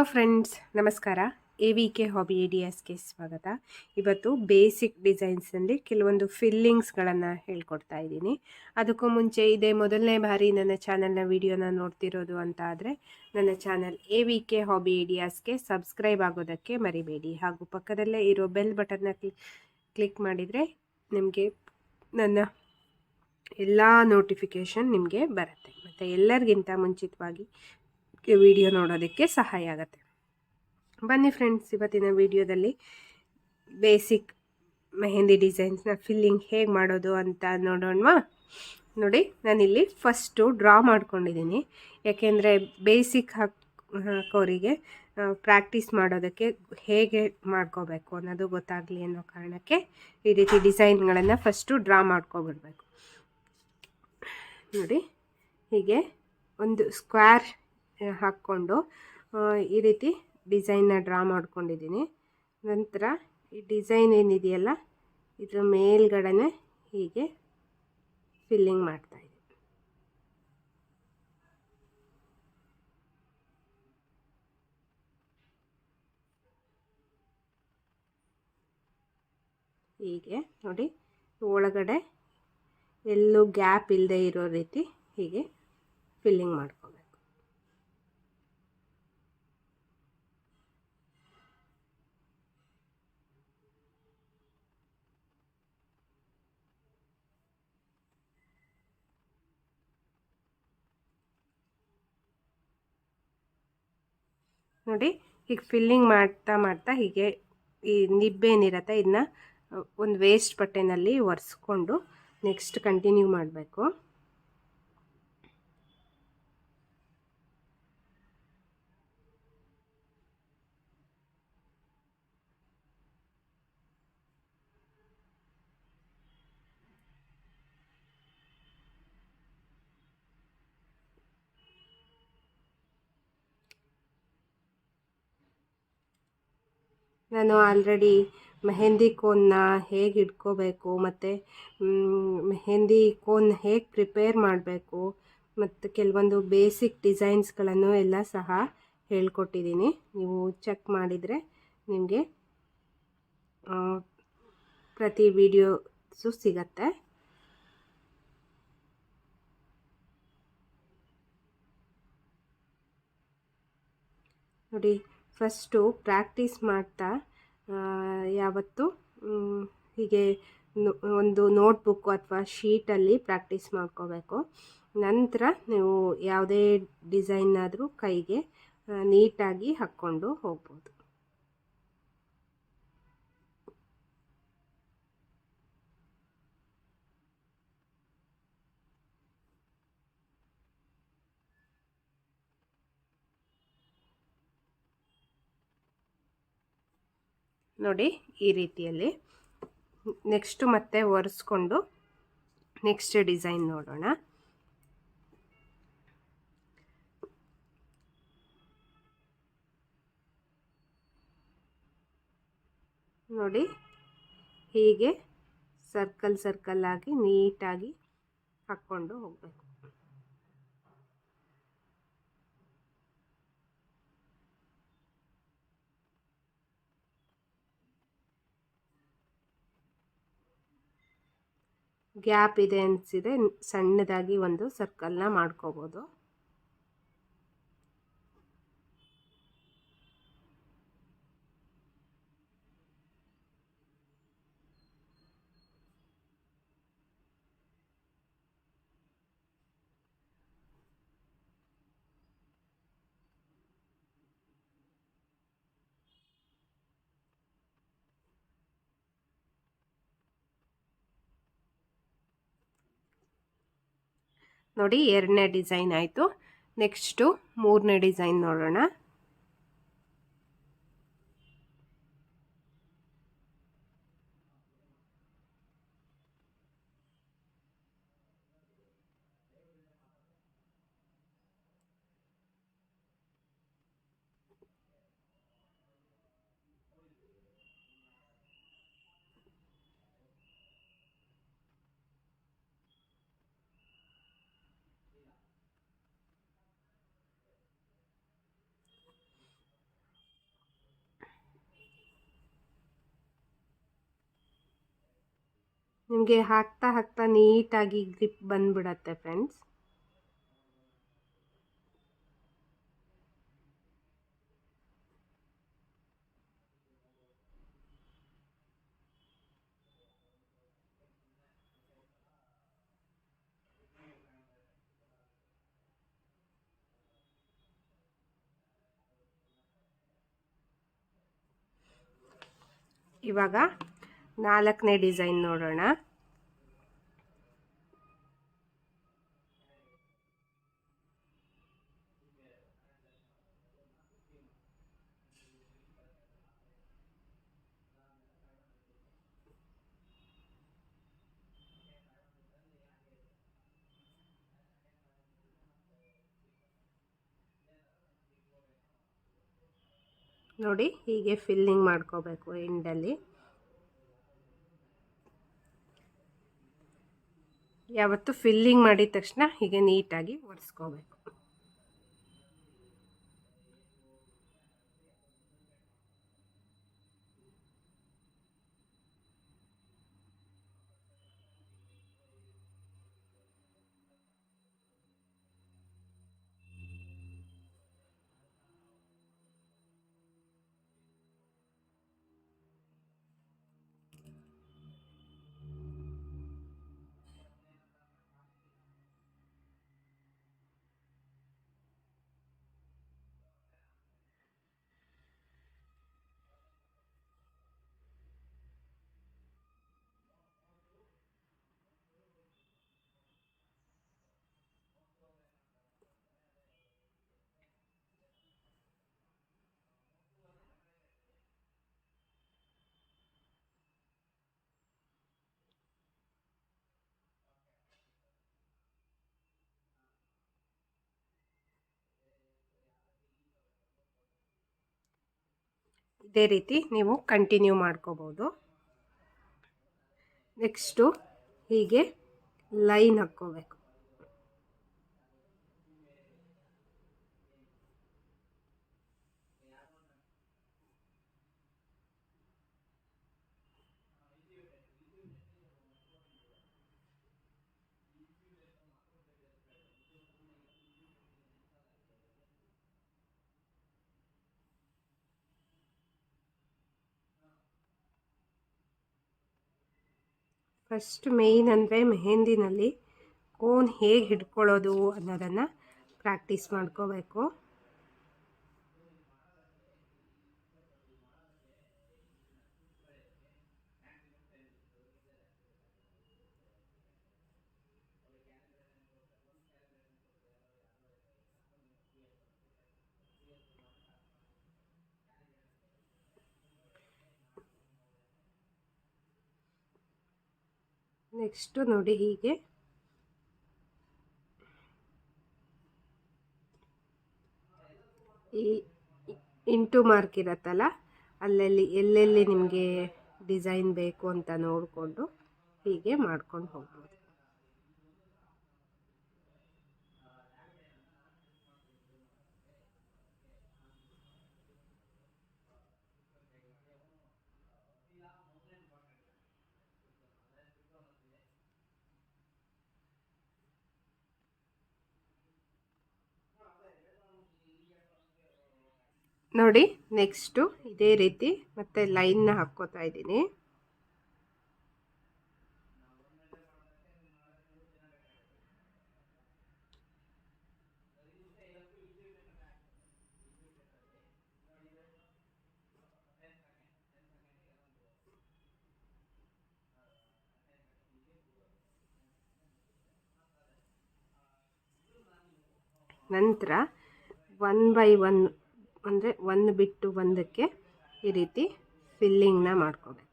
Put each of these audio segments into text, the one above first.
Hello friends ನಮಸ್ಕಾರ. A V K hobby ಐಡಿಯಾಸ್ಗೆ ಸ್ವಾಗತ. ಇವತ್ತು ಬೇಸಿಕ್ ಡಿಸೈನ್ಸ್ನಲ್ಲಿ ಕೆಲವೊಂದು ಫಿಲ್ಲಿಂಗ್ಸ್ಗಳನ್ನು ಹೇಳ್ಕೊಡ್ತಾ ಇದ್ದೀನಿ. ಅದಕ್ಕೂ ಮುಂಚೆ ಇದೇ ಮೊದಲನೇ ಬಾರಿ ನನ್ನ ಚಾನಲ್ನ ವಿಡಿಯೋನ ನೋಡ್ತಿರೋದು ಅಂತ ಆದರೆ ನನ್ನ channel A V K hobby ಐಡಿಯಾಸ್ಗೆ subscribe ಆಗೋದಕ್ಕೆ ಮರಿಬೇಡಿ. ಹಾಗೂ ಪಕ್ಕದಲ್ಲೇ ಇರೋ ಬೆಲ್ ಬಟನ್ನ ಕ್ಲಿಕ್ ಮಾಡಿದರೆ ನಿಮಗೆ ನನ್ನ ಎಲ್ಲ ನೋಟಿಫಿಕೇಷನ್ ನಿಮಗೆ ಬರುತ್ತೆ. ಮತ್ತು ಎಲ್ಲರಿಗಿಂತ ಮುಂಚಿತವಾಗಿ ವಿಡಿಯೋ ನೋಡೋದಕ್ಕೆ ಸಹಾಯ ಆಗುತ್ತೆ. ಬನ್ನಿ ಫ್ರೆಂಡ್ಸ್ ಇವತ್ತಿನ ವಿಡಿಯೋದಲ್ಲಿ ಬೇಸಿಕ್ ಮೆಹಂದಿ ಡಿಸೈನ್ಸ್ನ ಫಿಲ್ಲಿಂಗ್ ಹೇಗೆ ಮಾಡೋದು ಅಂತ ನೋಡೋಣವಾ. ನೋಡಿ, ನಾನಿಲ್ಲಿ ಫಸ್ಟು ಡ್ರಾ ಮಾಡ್ಕೊಂಡಿದ್ದೀನಿ ಯಾಕೆಂದರೆ ಬೇಸಿಕ್ ಹಾಕ್, ಹಾಕೋರಿಗೆ ಪ್ರಾಕ್ಟೀಸ್ ಮಾಡೋದಕ್ಕೆ ಹೇಗೆ ಮಾಡ್ಕೋಬೇಕು ಅನ್ನೋದು ಗೊತ್ತಾಗಲಿ ಅನ್ನೋ ಕಾರಣಕ್ಕೆ ಈ ರೀತಿ ಡಿಸೈನ್ಗಳನ್ನು ಫಸ್ಟು ಡ್ರಾ ಮಾಡ್ಕೊಬಿಡ್ಬೇಕು. ನೋಡಿ, ಹೀಗೆ ಒಂದು ಸ್ಕ್ವೇರ್ ಹಾಕ್ಕೊಂಡು ಈ ರೀತಿ ಡಿಸೈನ್ನ ಡ್ರಾ ಮಾಡ್ಕೊಂಡಿದ್ದೀನಿ. ನಂತರ ಈ ಡಿಸೈನ್ ಏನಿದೆಯಲ್ಲ, ಇದ್ರ ಮೇಲ್ಗಡೆ ಹೀಗೆ ಫಿಲ್ಲಿಂಗ್ ಮಾಡ್ತಾಯಿದ್ದೀನಿ ಹೀಗೆ ನೋಡಿ, ಒಳಗಡೆ ಎಲ್ಲೂ ಗ್ಯಾಪ್ ಇಲ್ಲದೆ ಇರೋ ರೀತಿ ಹೀಗೆ ಫಿಲ್ಲಿಂಗ್ ಮಾಡ್ಕೋಬೇಕು ನೋಡಿ ಹೀಗೆ ಫಿಲ್ಲಿಂಗ್ ಮಾಡ್ತಾ ಮಾಡ್ತಾ ಹೀಗೆ ಈ ನಿಬ್ಬೇನಿರತ್ತೆ ಇದನ್ನ ಒಂದು ವೇಸ್ಟ್ ಬಟ್ಟೆನಲ್ಲಿ ಒರೆಸ್ಕೊಂಡು ನೆಕ್ಸ್ಟ್ ಕಂಟಿನ್ಯೂ ಮಾಡಬೇಕು. ನಾನು ಆಲ್ರೆಡಿ ಮೆಹೆಂದಿ ಕೋನ್ನ ಹೇಗೆ ಇಟ್ಕೋಬೇಕು ಮತ್ತು ಮೆಹೆಂದಿ ಕೋನ್ ಹೇಗೆ ಪ್ರಿಪೇರ್ ಮಾಡಬೇಕು ಮತ್ತು ಕೆಲವೊಂದು ಬೇಸಿಕ್ ಡಿಸೈನ್ಸ್ಗಳನ್ನು ಎಲ್ಲ ಸಹ ಹೇಳ್ಕೊಟ್ಟಿದ್ದೀನಿ. ನೀವು ಚೆಕ್ ಮಾಡಿದರೆ ನಿಮಗೆ ಪ್ರತಿ ವಿಡಿಯೋಸು ಸಿಗತ್ತೆ. ನೋಡಿ ಫಸ್ಟು ಪ್ರಾಕ್ಟೀಸ್ ಮಾಡ್ತಾ ಯಾವತ್ತು ಹೀಗೆ ಒಂದು ನೋಟ್ಬುಕ್ ಅಥವಾ ಶೀಟಲ್ಲಿ ಪ್ರಾಕ್ಟೀಸ್ ಮಾಡ್ಕೋಬೇಕು. ನಂತರ ನೀವು ಯಾವುದೇ ಡಿಸೈನ್ ಆದರೂ ಕೈಗೆ ನೀಟಾಗಿ ಹಾಕ್ಕೊಂಡು ಹೋಗ್ಬೋದು. ನೋಡಿ ಈ ರೀತಿಯಲ್ಲಿ. ನೆಕ್ಸ್ಟು ಮತ್ತೆ ಒರೆಸ್ಕೊಂಡು ನೆಕ್ಸ್ಟ್ ಡಿಸೈನ್ ನೋಡೋಣ. ನೋಡಿ ಹೀಗೆ ಸರ್ಕಲ್ ಸರ್ಕಲ್ ಆಗಿ ನೀಟಾಗಿ ಹಾಕ್ಕೊಂಡು ಹೋಗಬೇಕು. ಗ್ಯಾಪ್ ಇದೆ ಅನಿಸಿದೆ ಸಣ್ಣದಾಗಿ ಒಂದು ಸರ್ಕಲ್ನ ಮಾಡ್ಕೋಬೋದು. ನೋಡಿ ಎರಡನೇ ಡಿಸೈನ್ ಆಯಿತು. ನೆಕ್ಸ್ಟು ಮೂರನೇ ಡಿಸೈನ್ ನೋಡೋಣ. ನಿಮಗೆ ಹಾಕ್ತಾ ಹಾಕ್ತಾ ನೀಟಾಗಿ ಗ್ರಿಪ್ ಬಂದ್ಬಿಡತ್ತೆ ಫ್ರೆಂಡ್ಸ್ ಇವಾಗ ನಾಲ್ಕನೇ ಡಿಸೈನ್ ನೋಡೋಣ. ನೋಡಿ ಹೀಗೆ ಫಿಲ್ಲಿಂಗ್ ಮಾಡ್ಕೋಬೇಕು ಎಂಡಲ್ಲಿ ಯಾವತ್ತು ಫಿಲ್ಲಿಂಗ್ ಮಾಡಿದ ತಕ್ಷಣ ಹೀಗೆ ನೀಟಾಗಿ ಒರೆಸ್ಕೋಬೇಕು. ಇದೇ ರೀತಿ ನೀವು ಕಂಟಿನ್ಯೂ ಮಾಡ್ಕೋಬೋದು. ನೆಕ್ಸ್ಟು ಹೀಗೆ ಲೈನ್ ಹಾಕ್ಕೋಬೇಕು. ಫಸ್ಟ್ ಮೇಯ್ನ್ ಅಂದರೆ ಮೆಹೆಂದಿನಲ್ಲಿ ಕೋನ್ ಹೇಗೆ ಹಿಡ್ಕೊಳ್ಳೋದು ಅನ್ನೋದನ್ನು ಪ್ರಾಕ್ಟೀಸ್ ಮಾಡ್ಕೋಬೇಕು. ನೆಕ್ಸ್ಟು ನೋಡಿ ಹೀಗೆ. ಈ ಇಂಟು ಮಾರ್ಕ್ ಇರತ್ತಲ್ಲ, ಅಲ್ಲಲ್ಲಿ ಎಲ್ಲೆಲ್ಲಿ ನಿಮಗೆ ಡಿಸೈನ್ ಬೇಕು ಅಂತ ನೋಡಿಕೊಂಡು ಹೀಗೆ ಮಾಡ್ಕೊಂಡು ಹೋಗ್ಬೋದು. ನೋಡಿ ನೆಕ್ಸ್ಟು ಇದೇ ರೀತಿ ಮತ್ತೆ ಲೈನ್ನ ಹಾಕ್ಕೋತಾ ಇದ್ದೀನಿ. ನಂತರ ಒನ್ ಬೈ ಒನ್ ಅಂದರೆ ಒಂದು ಬಿಟ್ಟು ಒಂದಕ್ಕೆ ಈ ರೀತಿ ಫಿಲ್ಲಿಂಗ್ನ ಮಾಡ್ಕೋಬೇಕು.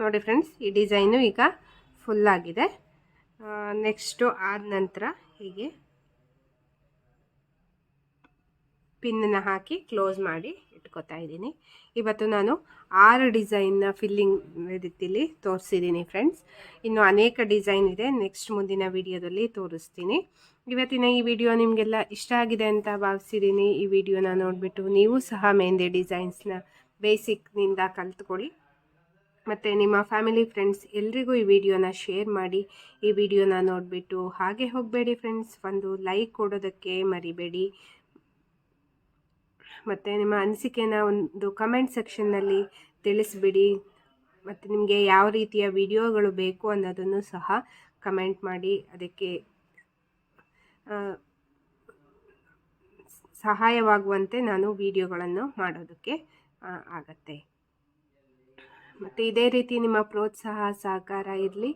ನೋಡಿ ಫ್ರೆಂಡ್ಸ್, ಈ ಡಿಸೈನು ಈಗ ಫುಲ್ಲಾಗಿದೆ ನೆಕ್ಸ್ಟು ಆದ ನಂತರ ಹೀಗೆ ಪಿನ್ನ ಹಾಕಿ ಕ್ಲೋಸ್ ಮಾಡಿ ಇಟ್ಕೊತಾ ಇದ್ದೀನಿ. ಇವತ್ತು ನಾನು ಆರು ಡಿಸೈನ್ನ ಫಿಲ್ಲಿಂಗ್ ರೀತಿಲಿ ತೋರಿಸಿದ್ದೀನಿ ಫ್ರೆಂಡ್ಸ್ ಇನ್ನು ಅನೇಕ ಡಿಸೈನ್ ಇದೆ ನೆಕ್ಸ್ಟ್ ಮುಂದಿನ ವಿಡಿಯೋದಲ್ಲಿ ತೋರಿಸ್ತೀನಿ. ಇವತ್ತಿನ ಈ ವಿಡಿಯೋ ನಿಮಗೆಲ್ಲ ಇಷ್ಟ ಆಗಿದೆ ಅಂತ ಭಾವಿಸಿದ್ದೀನಿ. ಈ ವಿಡಿಯೋನ ನೋಡಿಬಿಟ್ಟು ನೀವು ಸಹ ಮೆಹಂದಿ ಡಿಸೈನ್ಸ್ನ ಬೇಸಿಕ್ನಿಂದ ಕಲ್ತ್ಕೊಳ್ಳಿ. ಮತ್ತು ನಿಮ್ಮ ಫ್ಯಾಮಿಲಿ, ಫ್ರೆಂಡ್ಸ್ ಎಲ್ರಿಗೂ ಈ ವಿಡಿಯೋನ ಶೇರ್ ಮಾಡಿ. ಈ ವಿಡಿಯೋನ ನೋಡಿಬಿಟ್ಟು ಹಾಗೆ ಹೋಗಬೇಡಿ ಫ್ರೆಂಡ್ಸ್. ಒಂದು ಲೈಕ್ ಕೊಡೋದಕ್ಕೆ ಮರಿಬೇಡಿ. ಮತ್ತು ನಿಮ್ಮ ಅನಿಸಿಕೆನ ಒಂದು ಕಮೆಂಟ್ ಸೆಕ್ಷನ್ನಲ್ಲಿ ತಿಳಿಸ್ಬಿಡಿ. ಮತ್ತು ನಿಮಗೆ ಯಾವ ರೀತಿಯ ವಿಡಿಯೋಗಳು ಬೇಕು ಅನ್ನೋದನ್ನು ಸಹ ಕಮೆಂಟ್ ಮಾಡಿ. ಅದಕ್ಕೆ ಸಹಾಯವಾಗುವಂತೆ ನಾನು ವಿಡಿಯೋಗಳನ್ನು ಮಾಡೋದಕ್ಕೆ ಆಗತ್ತೆ. ಮತ್ತು ಇದೇ ರೀತಿ ನಿಮ್ಮ ಪ್ರೋತ್ಸಾಹ, ಸಹಕಾರ ಇರಲಿ.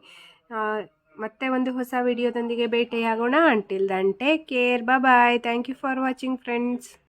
ಮತ್ತೆ ಒಂದು ಹೊಸ ವಿಡಿಯೋದೊಂದಿಗೆ ಭೇಟಿಯಾಗೋಣ. Until then take care bye thank you for watching friends